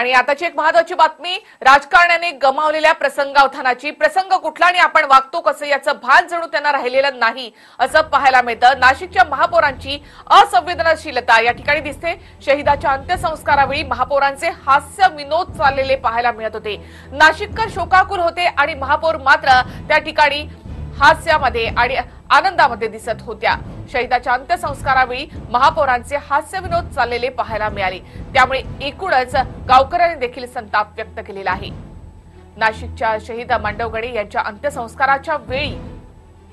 आणि आताची एक महत्वाची बातमी राजकारण्याने गमावलेल्या प्रसंगावधानाची. प्रसंग कुठला आणि आपण वागतो कसं याचं भान जणू त्यांना राहिलेलं नाही असं पाहायला मिळतं. नाशिकच्या महापौरांची असंवेदनशीलता या ठिकाणी दिसते. शहिदाच्या अंत्यसंस्कारावेळी महापौरांचे हास्य विनोद चाललेले पाहायला मिळत होते. नाशिककर शोकाकुल होते आणि महापौर मात्र त्या ठिकाणी हास्यामध्ये आणि आनंदामध्ये दिसत होत्या. शहीदाच्या अंत्यसंस्कारावेळी महापौरांचे हास्य विनोद चाललेले पाहायला मिळाले. त्यामुळे एकूणच गावकऱ्यांनी देखील संताप व्यक्त केलेला आहे. नाशिकच्या शहीद मांडवगडे यांच्या अंत्यसंस्काराच्या वेळी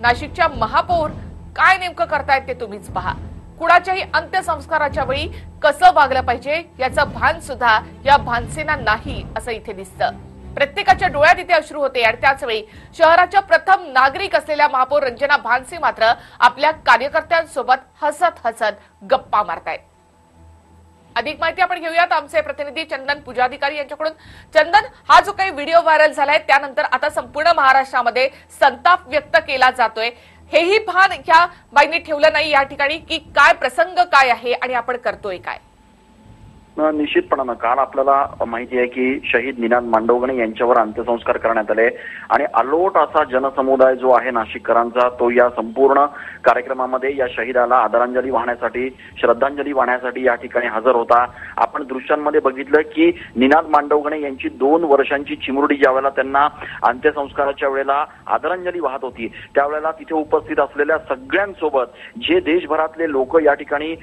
नाशिकच्या महापौर काय नेमकं करतायत ते तुम्हीच पहा. कुणाच्याही अंत्यसंस्काराच्या वेळी कसं वागलं पाहिजे याचं भान सुद्धा या भानसेना नाही असं इथे दिसतं. प्रत्येकाच्या डोळ्यात इथे अश्रू होते आणि त्याचवेळी शहराच्या प्रथम नागरिक असलेल्या महापौर रंजना भानसे मात्र आपल्या कार्यकर्त्यांसोबत हसत हसत गप्पा मारतायत. अधिक माहिती आपण घेऊयात. आमचे प्रतिनिधी चंदन पूजाधिकारी यांच्याकडून. चंदन हा जो काही व्हिडिओ व्हायरल झालाय त्यानंतर आता संपूर्ण महाराष्ट्रामध्ये संताप व्यक्त केला जातोय. हेही भान ह्या बाईंनी ठेवलं नाही या ठिकाणी की काय प्रसंग काय आहे आणि आपण करतोय काय? निश्चितपणानं. काल आपल्याला माहिती आहे की शहीद निनाद मांडवगणे यांच्यावर अंत्यसंस्कार करण्यात आले. आणि अलोट असा जनसमुदाय जो आहे नाशिककरांचा तो या संपूर्ण कार्यक्रमामध्ये या शहीदाला आदरांजली वाहण्यासाठी श्रद्धांजली वाहण्यासाठी या ठिकाणी हजर होता. आपण दृश्यांमध्ये बघितलं की निनाद मांडवगणे यांची दोन वर्षांची चिमुरडी ज्यावेळेला त्यांना अंत्यसंस्काराच्या वेळेला आदरांजली वाहत होती त्यावेळेला तिथे उपस्थित असलेल्या सगळ्यांसोबत जे देशभरातले लोक या ठिकाणी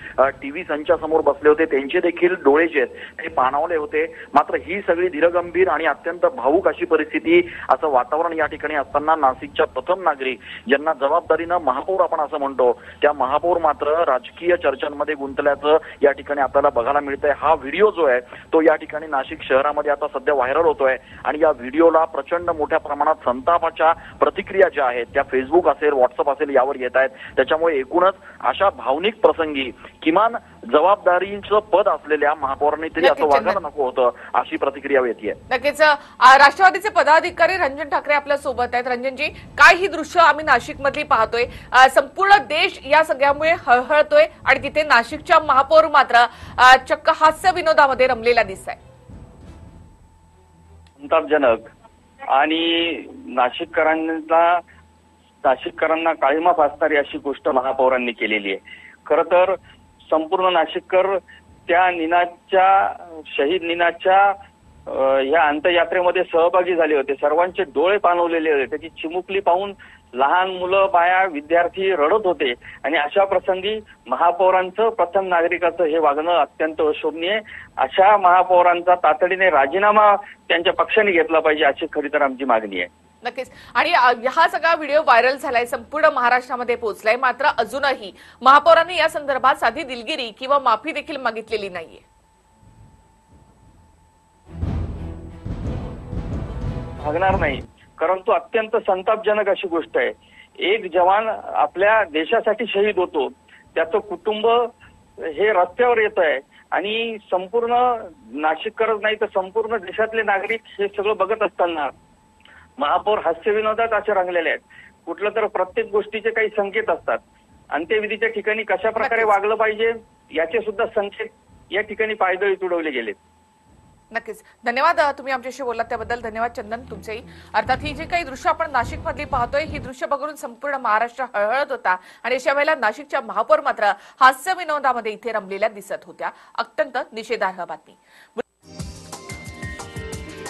टीव्ही संचासमोर बसले होते त्यांचे देखील डोळे जे आहेत ते पाणावले होते. मात्र ही सगळी धीरगंभीर आणि अत्यंत भावूक अशी परिस्थिती असं वातावरण या ठिकाणी असताना नाशिकच्या प्रथम नागरिक ज्यांना जबाबदारीनं महापौर आपण असं म्हणतो त्या महापौर मात्र राजकीय चर्चांमध्ये गुंतल्याचं या ठिकाणी आपल्याला बघायला मिळतंय. हा व्हिडिओ जो आहे तो या ठिकाणी नाशिक शहरामध्ये आता सध्या व्हायरल होतोय. आणि या व्हिडिओला प्रचंड मोठ्या प्रमाणात संतापाच्या प्रतिक्रिया ज्या आहेत त्या फेसबुक असेल व्हॉट्सअप असेल यावर येत आहेत. त्याच्यामुळे एकूणच अशा भावनिक प्रसंगी किमान जबाबदारीचं पद असलेल्या महापौरांनी तरी असं वागायला नको होतं अशी प्रतिक्रिया येते नक्कीच राष्ट्रवादीचे पदाधिकारी रंजन ठाकरे आपल्यासोबत आहेत. रंजनजी काय ही दृश्य आम्ही नाशिक मधली पाहतोय संपूर्ण देश या सगळ्यामुळे हळहळतोय आणि तिथे नाशिकच्या महापौर मात्र चक्क हास्य विनोदामध्ये रमलेला दिसत आहे संतापजनक. आणि नाशिककरांना नाशिककरांना काळीमा फासणारी अशी गोष्ट महापौरांनी केलेली आहे. खर तर संपूर्ण नाशिककर त्या निनादच्या शहीद निनादच्या ह्या अंतयात्रेमध्ये सहभागी झाले होते. सर्वांचे डोळे पाणवलेले होते. त्याची चिमुकली पाहून लहान मुलं बाया विद्यार्थी रडत होते. आणि अशा प्रसंगी महापौरांचं प्रथम नागरिकाचं हे वागणं अत्यंत अशोभनीय. अशा महापौरांचा तातडीने राजीनामा त्यांच्या पक्षाने घेतला पाहिजे अशी खरी तर आमची मागणी आहे. नक्कीच. आणि हा सगळा व्हिडिओ व्हायरल झालाय संपूर्ण महाराष्ट्रामध्ये पोहोचलाय. मात्र अजूनही महापौरांनी या संदर्भात साधी दिलगिरी किंवा माफी देखील मागितलेली नाहीये. भागणार नाही. परंतु अत्यंत संतापजनक अशी गोष्ट आहे. एक जवान आपल्या देशासाठी शहीद होतो. त्याचं कुटुंब हे रस्त्यावर येत आहे. आणि संपूर्ण नाशिककरच नाही तर संपूर्ण देशातले नागरिक हे सगळं बघत असताना महापौर हास्यविनोदात असे रंगलेले आहेत. कुठलं तर प्रत्येक गोष्टीचे काही संकेत असतात. अंत्यविधीच्या ठिकाणी कशा प्रकारे. वागलं पाहिजे याचे सुद्धा संकेत या ठिकाणी पायदळी तुडवले गेलेत. नक्कीच. धन्यवाद तुम्ही आमच्याशी बोललात त्याबद्दल. धन्यवाद चंदन तुमचेही. अर्थात ही जी काही दृश्य आपण नाशिक मधली पाहतोय ही दृश्य बघून संपूर्ण महाराष्ट्र हळहळत होता. आणि अशा वेळेला नाशिकच्या महापौर मात्र हास्य विनोदामध्ये इथे रमलेल्या दिसत होत्या. अत्यंत निषेधार्ह बातमी.